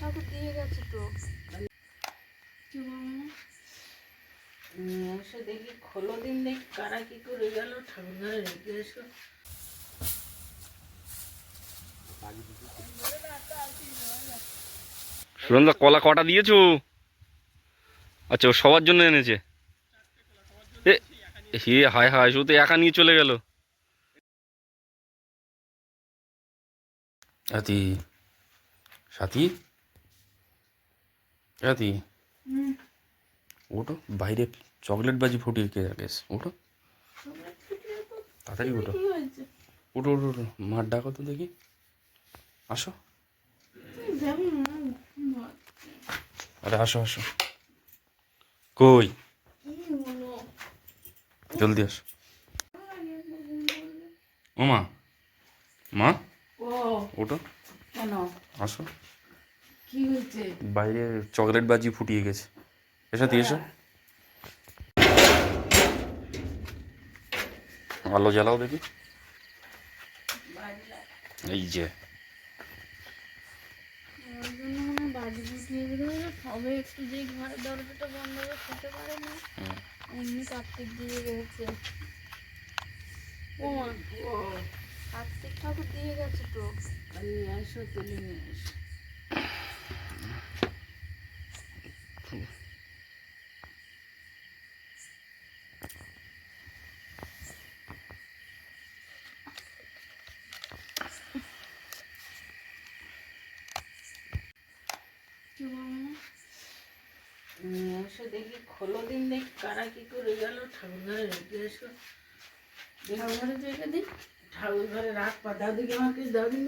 ঠাকুর দিয়ে গেছে তো। কি বলব এসে দেখি খোলো দিন দেখি কারা কি করে গেল ঠাকুর ঘরে রেখে এসো। সুরন্দা কলা কটা দিয়েছ? আচ্ছা ও সবার জন্য এনেছে? এ হে হায় হায় শুধু একা নিয়ে চলে গেল। সাথী সাথী? সাথী ওটো বাইরে চকলেট বাজি ফুটিয়ে কে গেছে ওটো। তাড়াতাড়ি ওটো। ওটো ওটো ওটো। মার ডাকো তো দেখি। আসো। আরে আসো আসো। কই? জলদি আসো। ও মা। মা? ও। ওটো। কেন? আসো। কি হয়েছে? বাইরে চকলেট বাজি ফুটিয়ে গেছে। এসো দিয়ে এসো। আলো জ্বালাও দেখি। এই যে। হবে একটু যে ঘরের দরজাটা বন্ধ করে খেতে পারে না। এমনি কার্তিক দিয়ে গেছে। ও কার্তিক ঠাকুর দিয়ে গেছে তো? নিয়ে এসো তুলে নিয়ে এসো কি বলব নিয়ে এসে দেখি খোলো দিন দেখি কারা কি করে গেল? ঠাকুর ঘরে রেখে এসো। ঠাকুর ঘরে রেখে দিই। ঠাকুর রাখ পা দাও দেখি আমার কিছু দাও দিন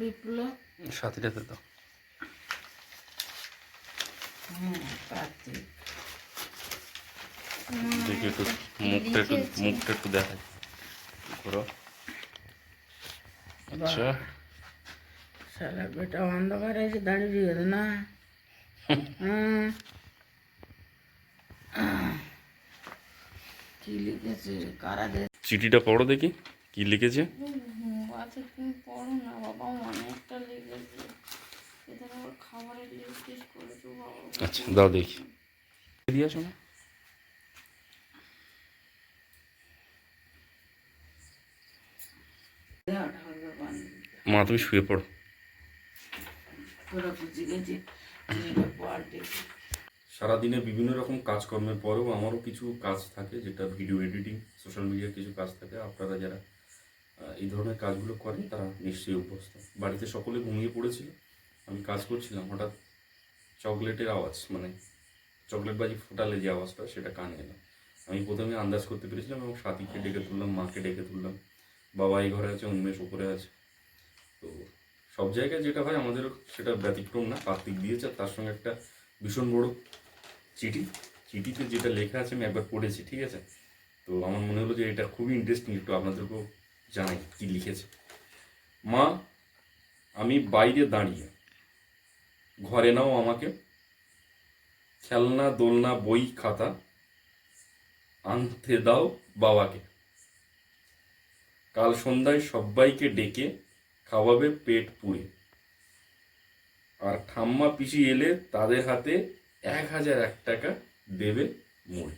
বিপ্লব। সাথীটাতে হ্যাঁ দেখি একটু মুখটা একটু মুখটা একটু দেখাই। ঘোরো আচ্ছা। সারা বেটা অন্ধকারে এসে দাঁড়িয়ে রয়েছে না। হুম। কি লিখেছে? কারা চিঠিটা পড়ো দেখি কি লিখেছে? আচ্ছা তুমি পড়ো না বাবা অনেকটা লেগেছে। এখানে আবার খাবারের লিস্ট টিস্ট করেছ বাবা আচ্ছা দাও দেখি। দিয়ে আসো না। মা তুমি শুয়ে পড়ো। সারাদিনে বিভিন্ন রকম কাজকর্মের পরেও আমারও কিছু কাজ থাকে যেটা ভিডিও এডিটিং সোশ্যাল মিডিয়ার কিছু কাজ থাকে আপনারা যারা এই ধরনের কাজগুলো করেন তারা নিশ্চয়ই অভ্যস্ত। বাড়িতে সকলে ঘুমিয়ে পড়েছিল। আমি কাজ করছিলাম, হঠাৎ চকলেটের আওয়াজ মানে চকলেট বাজি ফোটালে যে আওয়াজটা, সেটা কানে এলো। আমি প্রথমে আন্দাজ করতে পেরেছিলাম এবং সাথীকে ডেকে তুললাম, মাকে ডেকে তুললাম। বাবা এই ঘরে আছে উন্মেষ ওপরে আছে। তো সব জায়গায় যেটা হয়, আমাদের সেটা ব্যতিক্রম না। কার্তিক দিয়েছে তার সঙ্গে একটা ভীষণ বড় চিঠি। চিঠিতে যেটা লেখা আছে, আমি একবার পড়েছি, ঠিক আছে? তো আমার মনে হলো যে এটা খুবই ইন্টারেস্টিং একটু আপনাদেরকেও জানাই, কি লিখেছে? মা, আমি বাইরে দাঁড়িয়ে। ঘরে নাও আমাকে। খেলনা, দোলনা, বই, খাতা আনতে দাও বাবাকে। কাল সন্ধ্যায় সবাইকে ডেকে খাওয়াবে পেট পুড়ে। আর ঠাম্মা পিসি এলে তাদের হাতে এক হাজার এক টাকা দেবে মুড়ে।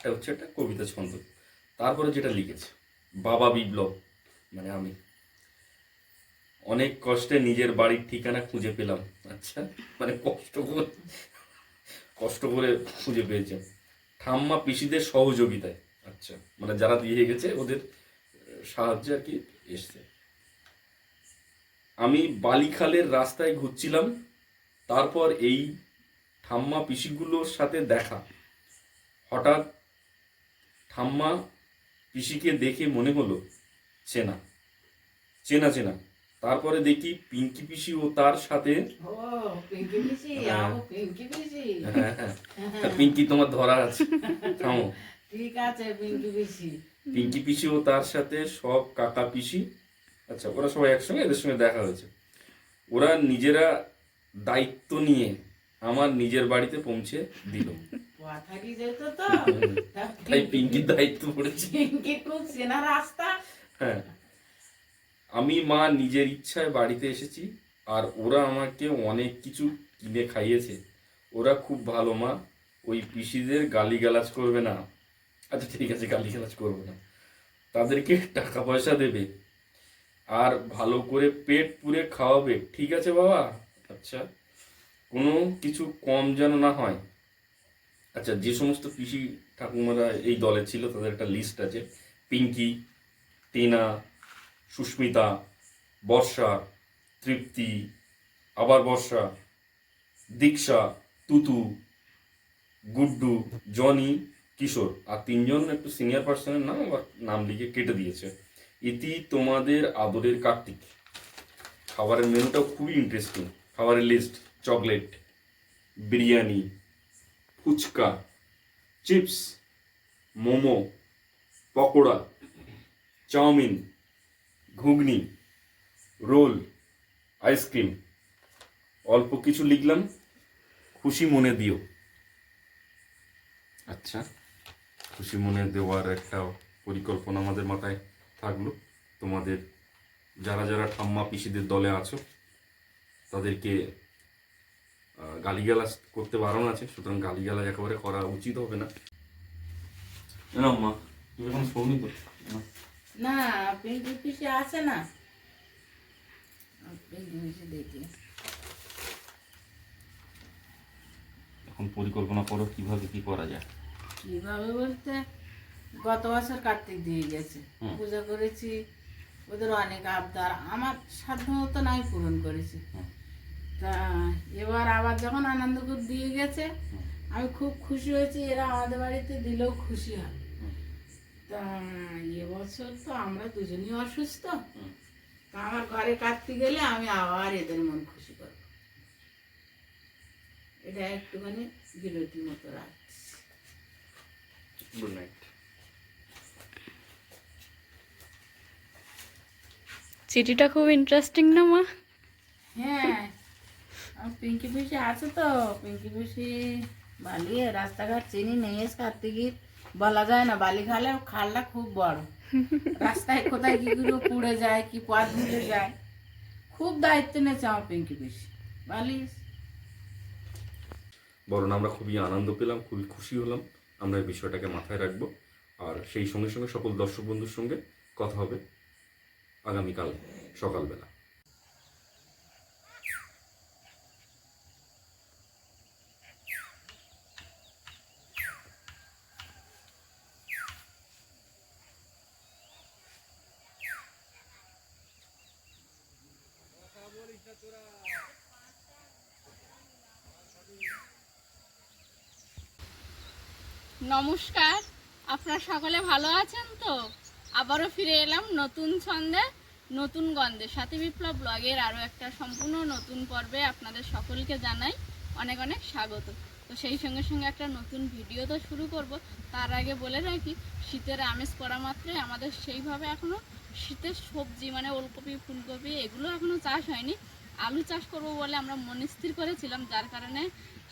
এটা হচ্ছে একটা কবিতা ছন্দ। তারপরে যেটা লিখেছে বাবা বিপ্লব মানে আমি। অনেক কষ্টে নিজের বাড়ির ঠিকানা খুঁজে পেলাম। আচ্ছা মানে কষ্ট করে কষ্ট করে খুঁজে পেয়েছে। ঠাম্মা পিসিদের সহযোগিতায় আচ্ছা মানে যারা দিয়ে গেছে, ওদের সাহায্যে আর কি এসছে। আমি বালিখালের রাস্তায় ঘুরছিলাম, তারপর এই ঠাম্মা পিসিগুলোর সাথে দেখা। হঠাৎ ঠাম্মা পিসিকে দেখে মনে হলো চেনা। চেনা চেনা। তারপরে দেখি পিঙ্কি পিসি ও তার সাথে হ্যাঁ। হ্যাঁ, হ্যাঁ। তা পিঙ্কি তোমার ধরা আছে। থামো। ঠিক আছে পিঙ্কি পিসি। পিঙ্কি পিসি ও তার সাথে সব কাকা পিসি। আচ্ছা ওরা সবাই একসঙ্গে এদের সঙ্গে দেখা হয়েছে। ওরা নিজেরা দায়িত্ব নিয়ে আমার নিজের বাড়িতে পৌঁছে দিল। যেত তো তাই পিঙ্কির দায়িত্ব পড়েছে। পিঙ্কি খুব চেনা রাস্তা। হ্যাঁ। আমি মা নিজের ইচ্ছায় বাড়িতে এসেছি আর ওরা আমাকে অনেক কিছু কিনে খাইয়েছে। ওরা খুব ভালো মা। ওই পিসিদের গালিগালাজ করবে না। আচ্ছা ঠিক আছে গালিগালাজ করবে না। তাদেরকে টাকা পয়সা দেবে আর ভালো করে পেট পুরে খাওয়াবে। ঠিক আছে বাবা? আচ্ছা। কোনো কিছু কম যেন না হয়। আচ্ছা যে সমস্ত পিসি ঠাকুমারা এই দলে ছিল, তাদের একটা লিস্ট আছে। পিঙ্কি, টিনা, সুস্মিতা, বর্ষা, তৃপ্তি, আবার বর্ষা, দীক্ষা, তুতু, গুড্ডু, জনি, কিশোর। আর তিনজন একটু সিনিয়র পার্সনের নাম, আবার নাম লিখে কেটে দিয়েছে। ইতি তোমাদের আদরের কার্তিক। খাবারের মেনুটাও খুবই ইন্টারেস্টিং খাবারের list chocolate biryani phuchka, chips, momo, pakora, chow mein, ghugni, roll, ice cream. অল্প কিছু লিখলাম, খুশি মনে দিও। আচ্ছা খুশি মনে দেওয়ার একটা পরিকল্পনা আমাদের মাথায় থাকল। তোমাদের, যারা যারা ঠাম্মা পিসিদের দলে আছো, তাদেরকে গালিগালাজ করতে বারণ আছে সুতরাং গালিগালাজ একেবারে করা উচিত হবে না। না মা তুমি এখন শোনি তো? না। না পিঙ্কি পিসি আছে না? দেখি। এখন পরিকল্পনা করো কীভাবে কি করা যায়। কীভাবে বলতে গত বছর কার্তিক দিয়ে গেছে। পূজা করেছি ওদের অনেক আবদার আমার সাধ্য নাই পূরণ করেছি। তা এবার আবার যখন আনন্দপুর দিয়ে গেছে আমি খুব খুশি হয়েছি এরা আমাদের বাড়িতে দিলেও খুশি হয়। তা এবছর তো আমরা দুজনই অসুস্থ। তা আমার ঘরে কাটতে গেলে আমি আবার এদের মন খুশি করব। এটা একটুখানি বিরতির মতো রাখছি। গুড নাইট চিঠিটা খুব ইন্টারেস্টিং না মা? হ্যাঁ পিঙ্কি পিসি আছে তো, পিঙ্কি পিসি বালি রাস্তাঘাট চিনি নেই কার্তিকির বলা যায় না, বালি খালে খালটা খুব বড়। রাস্তায় কোথায় কি গুলো পুড়ে যায়, কি পথ ভুলে যায়, খুব দায়িত্ব নিয়েছে আমার পিঙ্কি পিসি। বালিশ বরং আমরা খুবই আনন্দ পেলাম, খুবই খুশি হলাম, আমরা এই বিষয়টাকে মাথায় রাখব। আর সেই সঙ্গে সঙ্গে সকল দর্শক বন্ধুর সঙ্গে কথা হবে আগামীকাল সকালবেলা নমস্কার আপনারা সকলে ভালো আছেন তো? আবারও ফিরে এলাম নতুন ছন্দে, নতুন গন্ধে। সাথী বিপ্লব ব্লগের আরও একটা সম্পূর্ণ নতুন পর্বে আপনাদের সকলকে জানাই অনেক অনেক স্বাগত। তো সেই সঙ্গে সঙ্গে একটা নতুন ভিডিও তো শুরু করব। তার আগে বলে রাখি, শীতের আমেজ পড়া মাত্রই আমাদের সেইভাবে এখনও শীতের সবজি মানে ওলকপি, ফুলকপি, এগুলো এখনও চাষ হয়নি। আলু চাষ করব বলে আমরা মনস্থির করেছিলাম, যার কারণে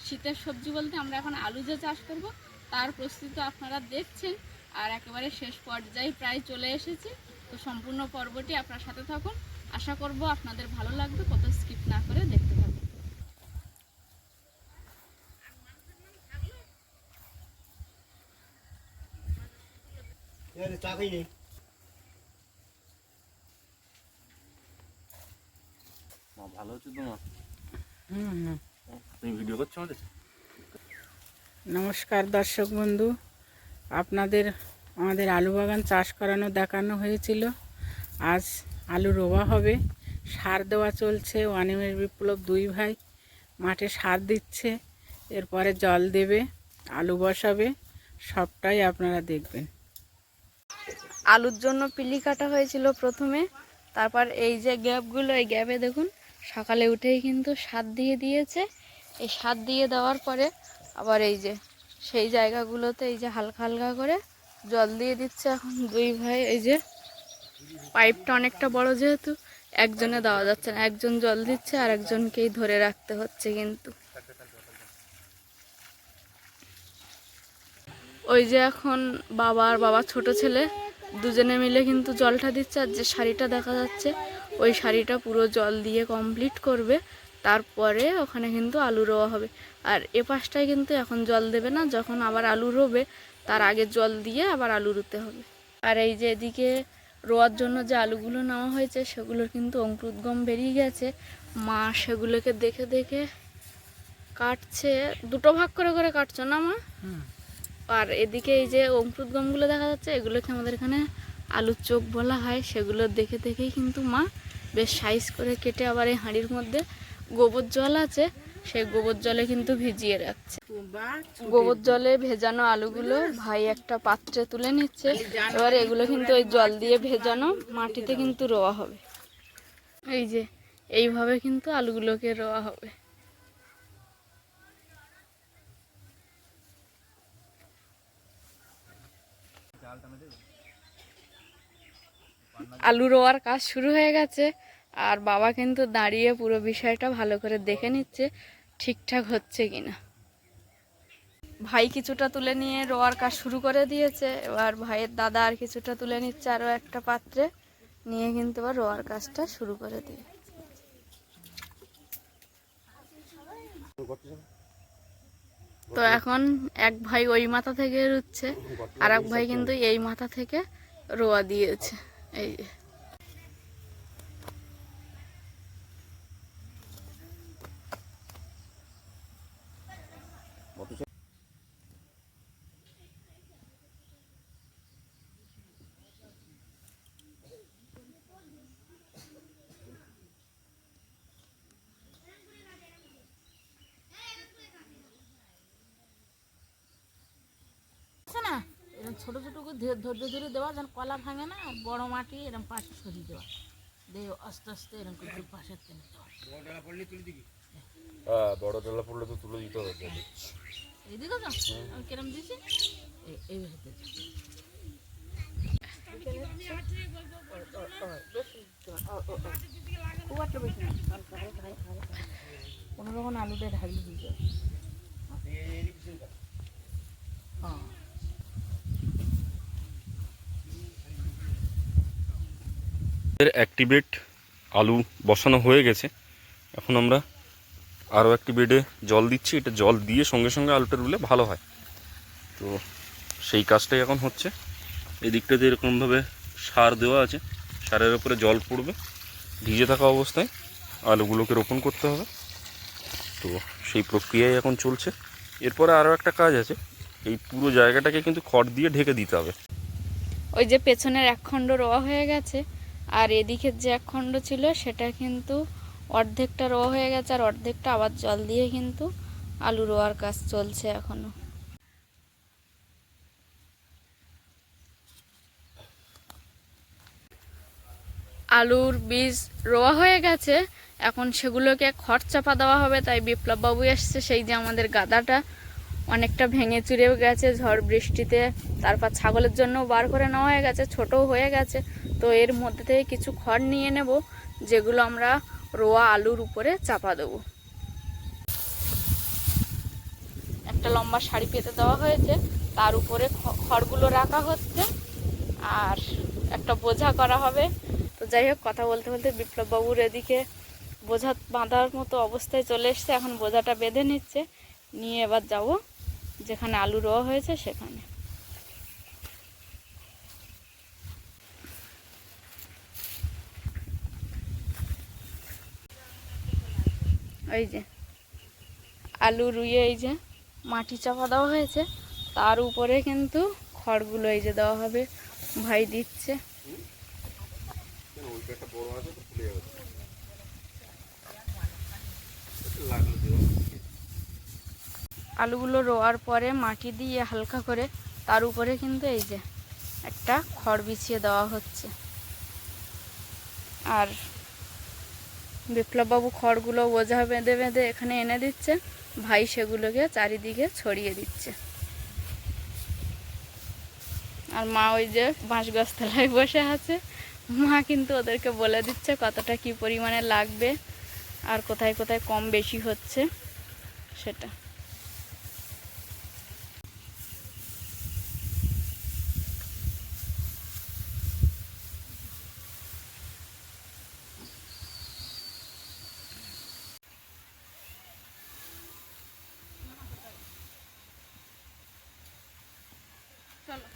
শীতের সবজি বলতে আমরা এখন আলু যে চাষ করব, তার প্রস্তুতি আপনারা দেখছেন। আর একেবারে শেষ পর্যায়ে প্রায় চলে এসেছি। তো সম্পূর্ণ পর্বটি আপনার সাথে থাকুন। আশা করব আপনাদের ভালো লাগবে কত স্কিপ না করে দেখতে থাকুন। ভালো হচ্ছে তোমার হুম হুম। তুমি ভিডিও করছ আমাদের? নমস্কার দর্শক বন্ধু। আপনাদের, আমাদের আলু বাগান চাষ করানো, দেখানো হয়েছিল। আজ আলু রোবা হবে। সার দেওয়া চলছে। অনিমের বিপ্লব দুই ভাই মাঠে সার দিচ্ছে। এরপরে জল দেবে, আলু বসাবে। সবটাই আপনারা দেখবেন। আলুর জন্য পিলি কাটা হয়েছিল প্রথমে। তারপর এই যে গ্যাপগুলো, এই গ্যাপে দেখুন, সকালে উঠেই কিন্তু সার দিয়ে দিয়েছে। এই সার দিয়ে দেওয়ার পরে আবার এই যে সেই জায়গাগুলোতে এই যে হালকা হালকা করে জল দিয়ে দিচ্ছে এখন দুই ভাই। এই যে পাইপটা অনেকটা বড় যেহেতু, একজনে দেওয়া যাচ্ছে না। একজন জল দিচ্ছে আর একজনকেই ধরে রাখতে হচ্ছে কিন্তু। ওই যে এখন বাবা আর বাবা ছোট ছেলে দুজনে মিলে কিন্তু জলটা দিচ্ছে, আর যে শাড়িটা দেখা যাচ্ছে, ওই শাড়িটা পুরো জল দিয়ে কমপ্লিট করবে। তারপরে ওখানে কিন্তু আলু রোয়া হবে। আর এ পাশটায় কিন্তু এখন জল দেবে না যখন আবার আলু রোবে তার আগে জল দিয়ে আবার আলু রুতে হবে। আর এই যে এদিকে রোয়ার জন্য যে আলুগুলো নেওয়া হয়েছে সেগুলোর কিন্তু অঙ্কুরোদ্গম বেরিয়ে গেছে। মা সেগুলোকে দেখে দেখে কাটছে। দুটো ভাগ করে করে কাটছো না মা? আর এদিকে এই যে অঙ্কুরোদ্গমগুলো দেখা যাচ্ছে এগুলোকে আমাদের এখানে আলুর চোখ বলা হয়। সেগুলো দেখে দেখেই কিন্তু মা বেশ সাইজ করে কেটে আবার এই হাঁড়ির মধ্যে গোবর জল আছে, সেই গোবর জলে কিন্তু ভিজিয়ে রাখছে। গোবর জলে ভেজানো আলুগুলো ভাই একটা পাত্রে তুলে নিচ্ছে। এবার এগুলো কিন্তু ওই জল দিয়ে ভেজানো, মাটিতে কিন্তু রোয়া হবে। এই যে, এইভাবে কিন্তু আলুগুলোকে রোয়া হবে। আলু রোয়ার কাজ শুরু হয়ে গেছে। আর বাবা কিন্তু দাঁড়িয়ে পুরো বিষয়টা ভালো করে দেখে নিচ্ছে, ঠিকঠাক হচ্ছে কিনা। ভাই কিছুটা তুলে নিয়ে রোয়ার কাজ শুরু করে দিয়েছে, এবার ভাইয়ের দাদা আর কিছুটা তুলে নিচ্ছে আরও একটা পাত্রে, নিয়ে কিন্তু আবার রোয়ার কাজটা শুরু করে দিয়ে তো এখন এক ভাই ওই মাথা থেকে রুচ্ছে আর এক ভাই কিন্তু এই মাথা থেকে রোয়া দিয়েছে, এই যে। আছে না এরকম ছোটো ছোটো করে ধে- ধৈর্য ধরে দেওয়া যেন কলা ভাঙে না আর বড় মাটি এরকম পাশে সরিয়ে দেওয়া। দিয়ে আস্তে আস্তে এরকম করে দুই পাশে টেনে দেওয়া। হ্যাঁ বড় ডালা পড়লে তো তুলে দিতে হবে। এইদিকে তো? আমি কিরম দিয়েছি? এই- হালকা। কোনো রকম আলুটা ঢালি দিয়ে হ্যাঁ। অ্যাক্টিভেট আলু বসানো হয়ে গেছে। এখন আমরা আরও একটি বেডে জল দিচ্ছি। এটা জল দিয়ে সঙ্গে সঙ্গে আলুটা রুলে ভালো হয়। তো সেই কাজটাই এখন হচ্ছে। এই দিকটাতে এরকমভাবে সার দেওয়া আছে। সারের উপরে জল পড়বে। ভিজে থাকা অবস্থায় আলুগুলোকে রোপণ করতে হবে। তো সেই প্রক্রিয়াই এখন চলছে। এরপরে আরও একটা কাজ আছে। এই পুরো জায়গাটাকে কিন্তু খড় দিয়ে ঢেকে দিতে হবে। ওই যে পেছনের এক খণ্ড রোয়া হয়ে গেছে। আর এদিকের যে এক খণ্ড ছিল, সেটা কিন্তু অর্ধেকটা রোয়া হয়ে গেছে আর অর্ধেকটা আবার জল দিয়ে কিন্তু আলু রোয়ার কাজ চলছে এখনও। আলুর বীজ রোয়া হয়ে গেছে, এখন সেগুলোকে খড় চাপা দেওয়া হবে, তাই বিপ্লব বাবু এসছে, সেই যে আমাদের গাদাটা অনেকটা ভেঙে চুরেও গেছে, ঝড় বৃষ্টিতে তারপর ছাগলের জন্য বার করে নেওয়া হয়ে গেছে, ছোটও হয়ে গেছে তো এর মধ্যে থেকে কিছু খড় নিয়ে নেব, যেগুলো আমরা রোয়া আলুর উপরে চাপা দেবো। একটা লম্বা শাড়ি পেতে দেওয়া হয়েছে, তার উপরে খড়গুলো রাখা হচ্ছে, আর একটা বোঝা করা হবে। তো যাই হোক, কথা বলতে বলতে বিপ্লব বাবুর এদিকে বোঝা বাঁধার মতো অবস্থায় চলে এসছে, এখন বোঝাটা বেঁধে নিচ্ছে। নিয়ে এবার যাব, যেখানে আলু রোয়া হয়েছে, সেখানে। এই যে, আলু রুইয়ে এই যে মাটি চাপা দেওয়া হয়েছে। তার উপরে কিন্তু খড়গুলো এই যে দেওয়া হবে, ভাই দিচ্ছে। আলুগুলো রোয়ার পরে মাটি দিয়ে হালকা করে তার উপরে কিন্তু এই যে একটা খড় বিছিয়ে দেওয়া হচ্ছে। আর বিপ্লববাবু খড়গুলো বোঝা বেঁধে বেঁধে এখানে এনে দিচ্ছে। ভাই সেগুলোকে চারিদিকে ছড়িয়ে দিচ্ছে। আর মা ওই যে বাঁশ গাছতলায় বসে আছে। মা কিন্তু ওদেরকে বলে দিচ্ছে কতটা কি পরিমাণে লাগবে আর কোথায় কোথায় কম বেশি হচ্ছে সেটা চলো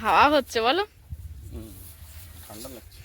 হাওয়া হচ্ছে বলো ঠান্ডা লাগছে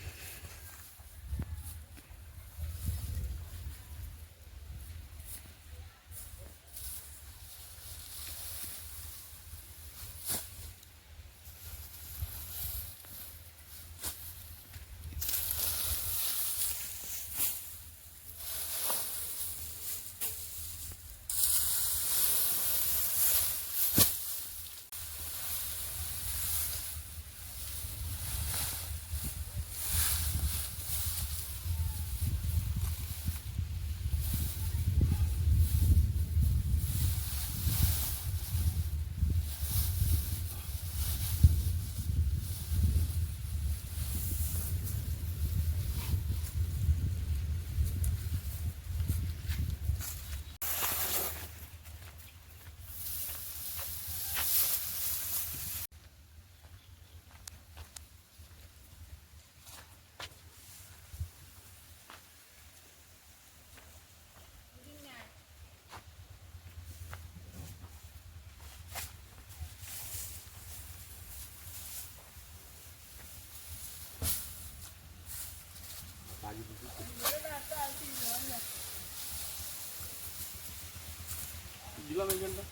দিলাম এইখানটা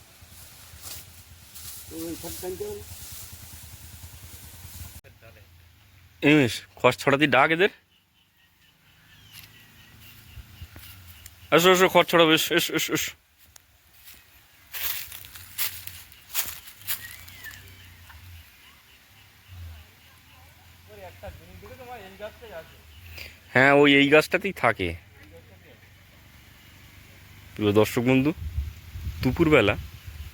খড় ছড়াতি ডাক এদের। এসো এসো খড় ছড়াবে হ্যাঁ ওই এই গাছটাতেই থাকে। প্রিয় দর্শক বন্ধু দুপুরবেলা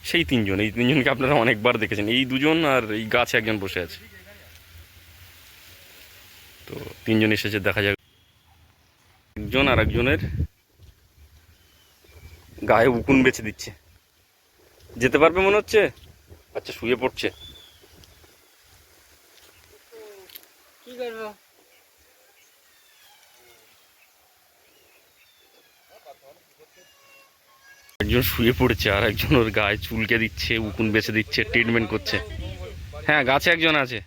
সেই তিনজন, এই তিনজনকে আপনারা অনেকবার দেখেছেন। এই দুজন আর এই গাছে একজন বসে আছে। তো তিনজন এসেছে, দেখা যাক। একজন আর একজনের গায়ে উকুন বেছে দিচ্ছে। যেতে পারবে মনে হচ্ছে? আচ্ছা শুয়ে পড়ছে। কি করব? একজন শুয়ে পড়েছে, আর একজন ওর গায়ে চুলকে দিচ্ছে, উকুন বেছে দিচ্ছে ট্রিটমেন্ট করছে। হ্যাঁ গাছে একজন আছে।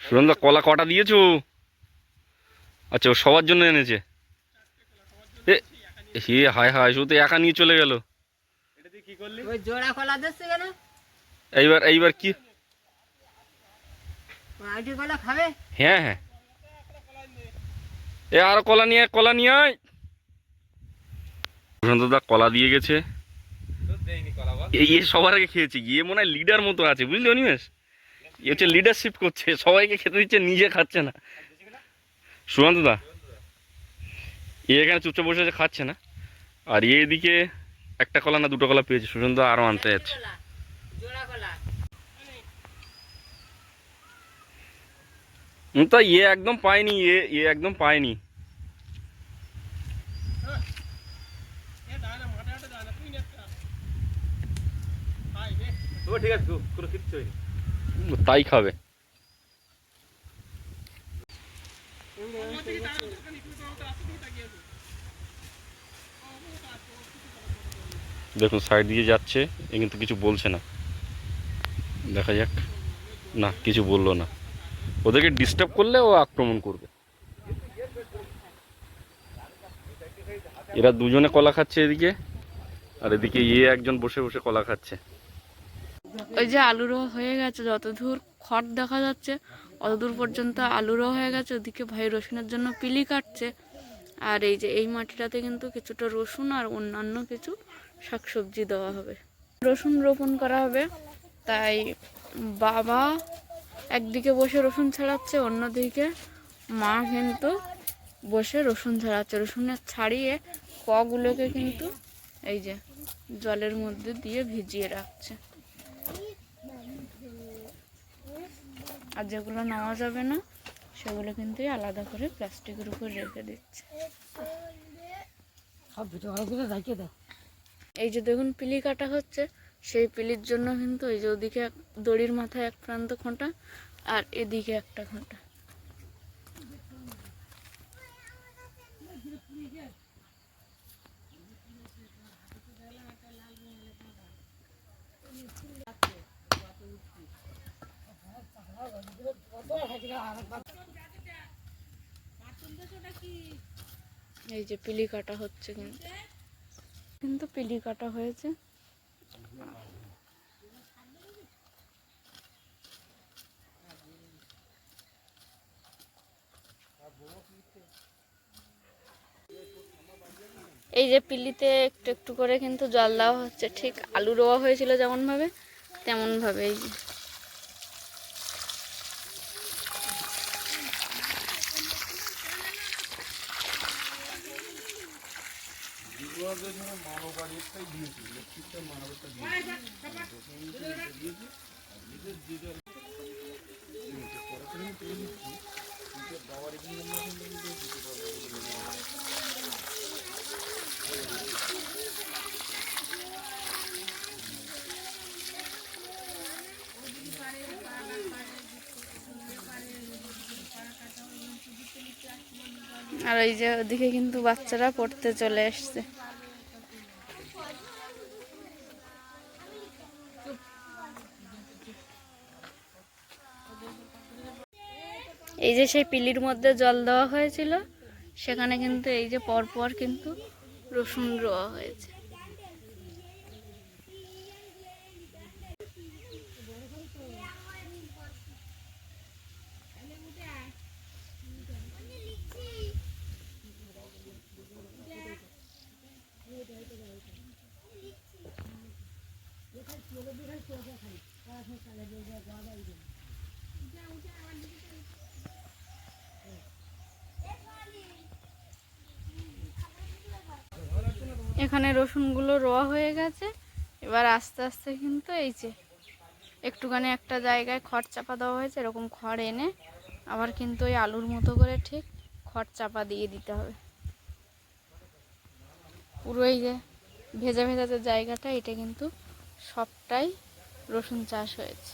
সুরন্দা কলা কটা দিয়েছ? আচ্ছা ও সবার জন্য এনেছে? এ হে হায় হায় শুধু তো একা নিয়ে চলে গেল। এইবার এইবার কি? হ্যাঁ হ্যাঁ। এ আর কলা নিয়ে কলা নিয়ে আয়। কলা দিয়ে গেছে। এই সবার আগে খেয়েছে গিয়ে মনে হয় লিডার মতো আছে বুঝলি অনিমেষ? এ হচ্ছে লিডারশিপ করছে সবাইকে খেতে দিচ্ছে নিজে খাচ্ছে না। সুশান্তদা এ এখানে চুপচাপ বসে আছে খাচ্ছে না। আর এদিকে একটা কলা না দুটো কলা পেয়েছে সুশান্ত আরও আনতে যাচ্ছে। তা এ একদম পায়নি এ এ একদম পায়নি। তাই খাবে। দেখুন সাইড দিয়ে যাচ্ছে, এ কিন্তু কিছু বলছে না। দেখা যাক। না, কিছু বলল না। ওদেরকে ডিস্টার্ব করলে ও আক্রমণ করবে। এরা দুজনে কলা খাচ্ছে এদিকে, আর এদিকে ইয়ে একজন বসে বসে কলা খাচ্ছে। ওই যে আলুরো হয়ে গেছে, যতদূর খড় দেখা যাচ্ছে, অতদূর পর্যন্ত আলুরো হয়ে গেছে। ওদিকে ভাই রসুনের জন্য পিলি কাটছে। আর এই যে এই মাটিটাতে কিন্তু কিছুটা রসুন আর অন্যান্য কিছু শাকসবজি দেওয়া হবে। রসুন রোপণ করা হবে। তাই বাবা একদিকে বসে রসুন ছাড়াচ্ছে অন্যদিকে মা কিন্তু বসে রসুন ছাড়াচ্ছে। রসুনের ছাড়িয়ে কগুলোকে কিন্তু এই যে জলের মধ্যে দিয়ে ভিজিয়ে রাখছে। আর যেগুলো নেওয়া যাবে না সেগুলো কিন্তু এই আলাদা করে প্লাস্টিকের উপর রেখে দিচ্ছে। এই যে দেখুন পিলি কাটা হচ্ছে, সেই পিলির জন্য কিন্তু এই যে ওদিকে এক- দড়ির মাথায় এক প্রান্ত খোঁটা আর এদিকে একটা খোঁটা। এই যে পিলি কাটা হচ্ছে কিন্তু। কিন্তু পিলি কাটা হয়েছে। এই যে পিলিতে একটু একটু করে কিন্তু জল দেওয়া হচ্ছে, ঠিক আলু রোয়া হয়েছিল যেমনভাবে তেমনভাবে তেমন ভাবে এই যে আর এই যে ওদিকে কিন্তু বাচ্চারা পড়তে চলে এসছে। এই যে সেই পিলির মধ্যে জল দেওয়া হয়েছিল, সেখানে কিন্তু এই যে পরপর কিন্তু রসুন রোয়া হয়েছে। এখানে রসুনগুলো রোয়া হয়ে গেছে। এবার আস্তে আস্তে কিন্তু এই যে একটুখানি একটা জায়গায় খড় চাপা দেওয়া হয়েছে, এরকম খড় এনে আবার কিন্তু ওই আলুর মতো করে ঠিক খড় চাপা দিয়ে দিতে হবে। পুরো এই যে ভেজা ভেজা যে জায়গাটা, এটা কিন্তু সবটাই রসুন চাষ হয়েছে।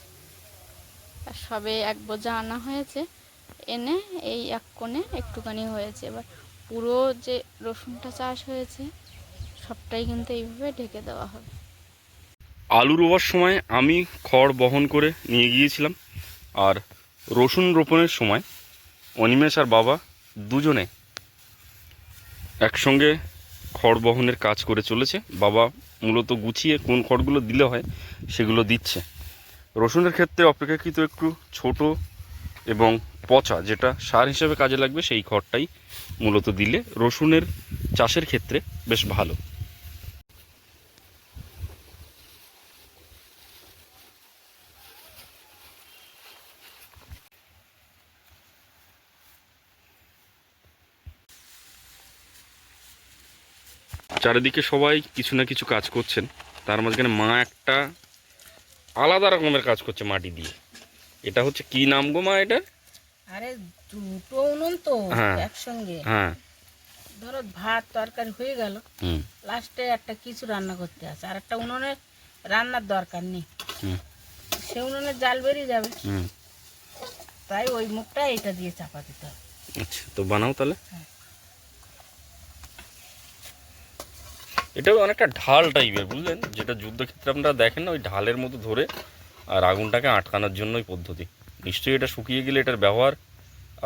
আর সবে এক বোঝা আনা হয়েছে, এনে এই এক কোণে একটুখানি হয়েছে। এবার পুরো যে রসুনটা চাষ হয়েছে সবটাই কিন্তু এইভাবে ঢেকে দেওয়া হবে আলু রোয়ার সময় আমি খড় বহন করে নিয়ে গিয়েছিলাম আর রসুন রোপণের সময় অনিমেষ আর বাবা দুজনে একসঙ্গে খড় বহনের কাজ করে চলেছে। বাবা মূলত গুছিয়ে কোন খড়গুলো দিলে হয় সেগুলো দিচ্ছে। রসুনের ক্ষেত্রে অপেক্ষাকৃত একটু ছোট এবং পচা যেটা সার হিসেবে কাজে লাগবে সেই খড়টাই মূলত দিলে রসুনের চাষের ক্ষেত্রে বেশ ভালো। চারিদিকে সবাই কিছু না কিছু কাজ করছেন। তার মাঝখানে মা একটা আলাদা রকমের কাজ করছে মাটি দিয়ে। এটা হচ্ছে কি নাম গো মা এটা আরে দুটো উনুন তো হ্যাঁ। একসঙ্গে। হ্যাঁ। ধরো ভাত তরকারি হয়ে গেল। লাস্টে একটা কিছু রান্না করতে আছে। আর একটা উনুনে রান্নার দরকার নেই। সে উনুনে জাল বেরিয়ে যাবে। হুম। তাই ওই মুখটা এটা দিয়ে চাপা দিতে হবে। আচ্ছা তো বানাও তাহলে। এটাও অনেকটা ঢাল টাইপের, বুঝলেন? যেটা যুদ্ধক্ষেত্রে আপনারা দেখেন না, ওই ঢালের মতো ধরে আর আগুনটাকে আটকানোর জন্যই পদ্ধতি। নিশ্চয়ই এটা শুকিয়ে গেলে এটার ব্যবহার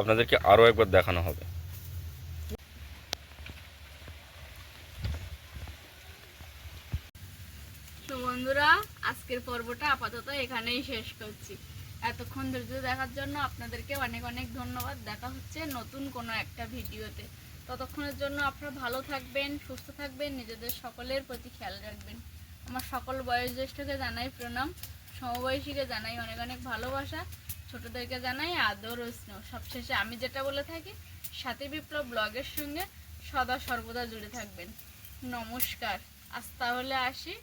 আপনাদেরকে আরও একবার দেখানো হবে। তো বন্ধুরা, আজকের পর্বটা আপাতত এখানেই শেষ করছি। এতক্ষণ ধৈর্য দেখার জন্য আপনাদেরকে অনেক অনেক ধন্যবাদ। দেখা হচ্ছে নতুন কোনো একটা ভিডিওতে। ততক্ষণের জন্য আপনারা ভালো থাকবেন, সুস্থ থাকবেন, নিজেদের সকলের প্রতি খেয়াল রাখবেন। আমার সকল বয়োজ্যেষ্ঠকে জানাই প্রণাম, সমবয়সীকে জানাই অনেক অনেক ভালোবাসা, ছোটদেরকে জানাই আদর ও স্নেহ। সবশেষে আমি যেটা বলে থাকি, সাথী বিপ্লব ব্লগের সঙ্গে সদা সর্বদা জুড়ে থাকবেন। নমস্কার। আজ তাহলে আসি